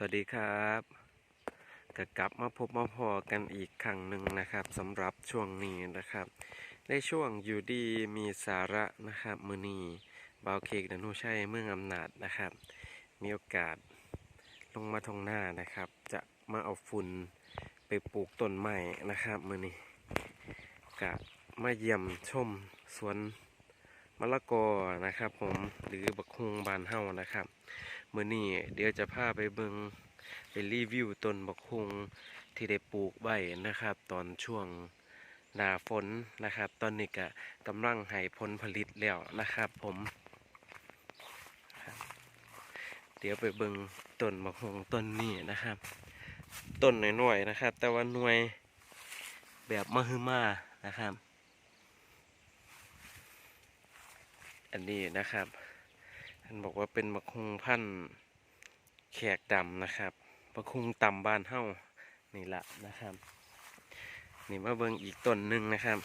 สวัสดีครับก็กลับมาพบมาพอกันอีกครั้งหนึ่งนะครับสำหรับช่วงนี้นะครับ ในช่วงอยู่ดีมีสาระนะครับมือนีบาวเคกดนุชัยเมืองอำนาจนะครับ มีโอกาสลงมาทงหน้านะครับ จะมาเอาฝุ่นไปปลูกต้นไม้นะครับมือนีกะมาเยี่ยมชมสวนมะละกอนะครับ ผมหรือบักฮุงบานเฮานะครับ มื่อนี้เดี๋ยวจะพาไปเบิงไปรีวิวต้นบักฮุงที่ได้ปลูกไว้นะครับ ตอนช่วงหนาฝนนะครับ ตอนนี้ก็กำลังให้ผลผลิตแล้วนะครับ ผม เดี๋ยวไปเบิงต้นบักฮุงต้นนี้นะครับ ต้นหน่อยๆนะครับ แต่ว่าหน่วยแบบมหึมานะครับ อันนี้นะครับ ท่านบอกว่าเป็นมะคุงพันแขกดำนะครับมะคุงต่ำบ้านเฮ้านี่ละนะครับ นี่มาเบิ่งอีกต้นหนึ่งนะครับ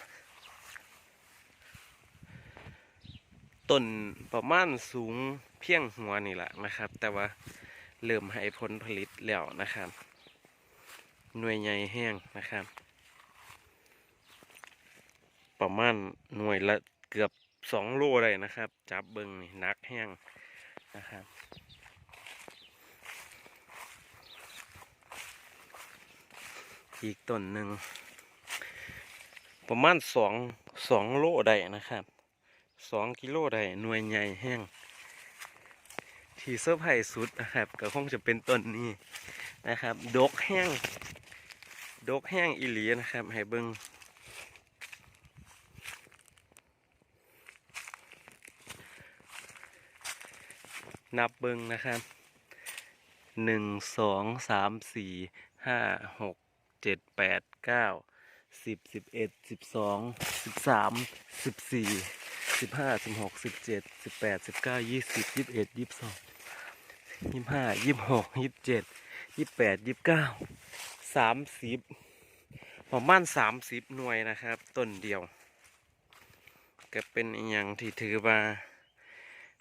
ต้นประมาณสูงเพียงหัวนี่แหละนะครับ แต่ว่าเริ่มให้ผลผลิตแล้วนะครับ หน่วยใหญ่แห้งนะครับ ประมาณหน่วยละเกือบ สองโลเลยนะครับ จับเบิงนี่นักแห้งนะครับอีกต้นหนึ่งประมาณสองสองโลได้นะครับสองกิโลได้หน่วยใหญ่แห้งที่เซอร์ไพรส์สุดนะครับก็คงจะเป็นต้นนี้นะครับ ดกแห้งดกแห้งอีหลีนะครับ ให้เบิง นับเบิ้งนะครับหนึ่งสองสามสี่ห้าหกเจ็ดแปดเก้าสิบสิบเอ็ดสิบสองสิบสามสิบสี่สิบห้าสิบหกสิบเจ็ดสิบแปดสิบเก้ายี่สิบยี่สิบเอ็ดยี่สิบสองยี่สิบห้ายี่สิบหกยี่สิบเจ็ดยี่สิบแปดยี่สิบเก้าสามสิบประมาณสามสิบหน่วยนะครับ ต้นเดียว ก็เป็นอย่างที่ถือว่า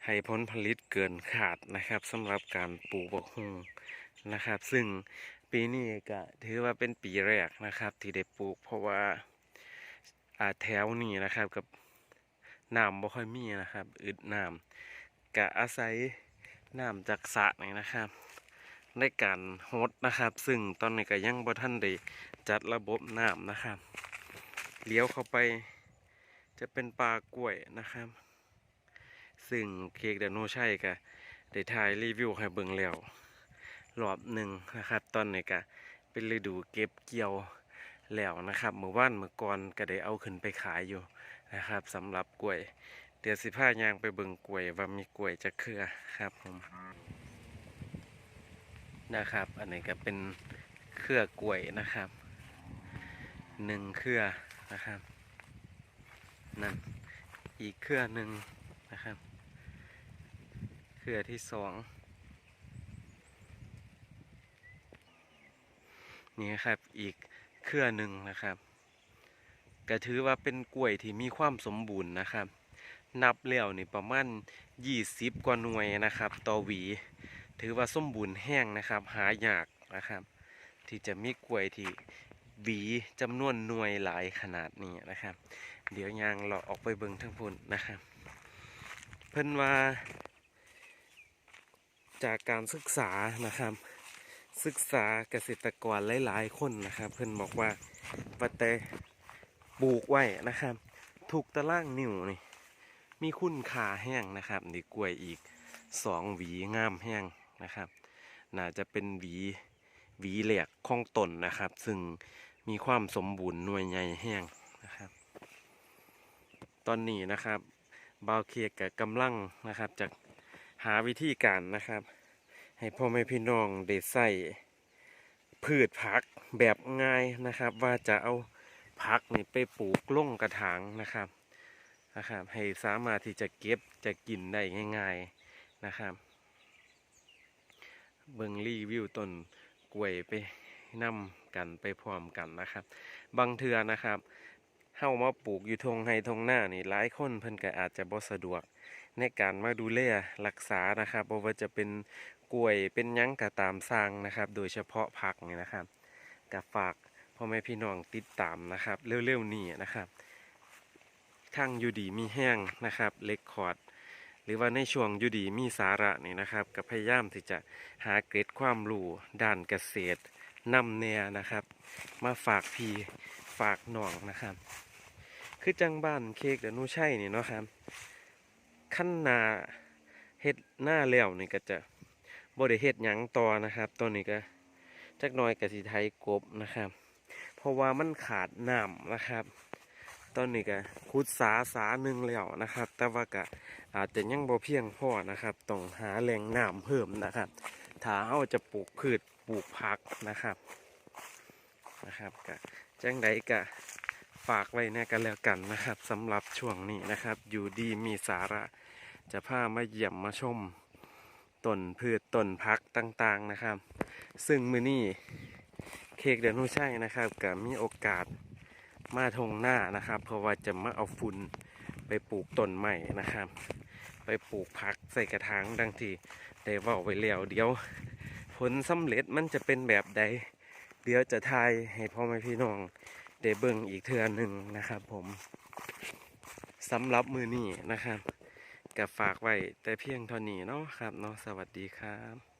ให้ผลผลิตเกินขาดนะครับสำหรับการปลูกบกฮุงนะครับ ซึ่งปีนี้ก็ถือว่าเป็นปีแรกนะครับ ที่ได้ปลูก เพราะว่าอาแถวนี้นะครับกับน้ำบ่ค่อยมีนะครับ อึดน้ำกะอาศัยน้ำจากสระนี่นะครับในการฮดนะครับ ซึ่งตอนนี้ก็ยังบ่ท่านได้จัดระบบน้ำนะครับเลี้ยวเข้าไปจะเป็นป่ากล้วยนะครับ ซึ่งเค้กเดาโนชัยก็ได้ถ่ายรีวิวให้เบิ่งแล้วรอบหนึ่งนะครับตอนนี้ก็เป็นฤดูเก็บเกี่ยวแล้วนะครับเมื่อวานเมื่อก่อนก็ได้เอาขึ้นไปขายอยู่นะครับสำหรับกล้วย เดี๋ยวสิพายางไปเบิ่งกล้วยว่ามีกล้วยจะเครือครับผมนะครับ อันนี้ก็เป็นเครือกล้วยนะครับหนึ่งเครือนะครับนั่นอีกเครือหนึ่ง เครือที่สองนี่ครับอีกเครือหนึ่งนะครับก็ถือว่าเป็นกล้วยที่มีความสมบูรณ์นะครับ นับแล้วนี่ประมาณ20 กว่าหน่วยนะครับ ต่อหวี ถือว่าสมบูรณ์แห้งนะครับ หายากนะครับ ที่จะมีกล้วยที่หวีจำนวนหน่วยหลายขนาดนี้นะครับ เดี๋ยวยางเราออกไปเบิ่งทั้งพุ่นนะครับ เพิ่นว่า จากการศึกษานะครับ ศึกษาเกษตรกรหลายๆ คนนะครับ เพิ่อนบอกว่าปตเตปลูกไว้นะครับถูกตารางนิ้วนี่มีคุณค่าแห้งนะครับนี่กล้วยอีกสองหวีงามแห้งนะครับ น่าจะเป็นหวีหวีแหลกของตนนะครับ ซึ่งมีความสมบูรณ์หน่วยใหญ่แห้งนะครับ ตอนนี้นะครับบาวเคกกับกำลังนะครับจะ หาวิธีการนะครับ ให้พ่อแม่พี่น้องได้ใส่พืชผักแบบง่ายนะครับ ว่าจะเอาผักนี่ไปปลูกลงกระถางนะครับนะครับให้สามารถที่จะเก็บจะกินได้ง่าย ๆนะครับเบิงรีวิวต้นกล้วยไปนำกันไปพร้อมกันนะครับ บางเทือนะครับ เฮามาปลูกอยู่ทงไฮทงหน้านี่หลายคนเพิ่นก็อาจจะบ่สะดวก ในการมาดูแลรักษานะครับบ่ว่าจะเป็นกล้วยเป็นยังกะตามสร้างนะครับ โดยเฉพาะผักนี่นะครับกับฝากพ่อแม่พี่น้องติดตามนะครับ เร็วๆนี้นะครับทั้งอยูดีมีแห้งนะครับเล็กคอร์ดหรือว่าในช่วงอยูดีมีสาระนี่นะครับกับพยายามที่จะหาเกร็ดความรู้ด้านเกษตรนำแนวนะครับ มาฝากพี่ฝากน้องนะครับ คือจังบ้านเค้กเดยวนูใช่นี่เนาะครับขั้นหนาเฮ็ดหน้าแล้วนี่ก็จะบ่ได้เฮ็ดหยังต่อนะครับตอนนี้ก็จักหน้อยกสิไทยกบนะครับ เพราะว่ามันขาดน้ำนะครับตอนนี้ก็ขุดสาสาหนึ่งแล้วนะครับ แต่ว่าก็อาจจะยังบ่เพียงพอนะครับต้องหาแหล่งน้ำเพิ่มนะครับ ถ้าเราจะปลูกพืชปลูกผักนะครับนะครับก็จังใดก็ ฝากไว้แน่กันแล้วกันนะครับสำหรับช่วงนี้นะครับ อยู่ดีมีสาระจะพามาเยี่ยมมาชมต้นพืชต้นพักต่างๆนะครับ ซึ่งมือนี้เค้กเดยวหนูใช่นะครับก็มีโอกาสมาทงหน้านะครับ เพราะว่าจะมาเอาฝุ่นไปปลูกต้นใหม่นะครับ ไปปลูกผักใส่กระถางดังที่ได้ว่าไว้แล้วเดี๋ยว ผลสำเร็จมันจะเป็นแบบใด เดี๋ยวจะทายให้พ่อแม่พี่น้อง ได้เบิ่งอีกเทือหนึ่งนะครับผมสำหรับมือนี้นะครับกับฝากไว้แต่เพียงเท่านี้เนาะครับเนาะสวัสดีครับ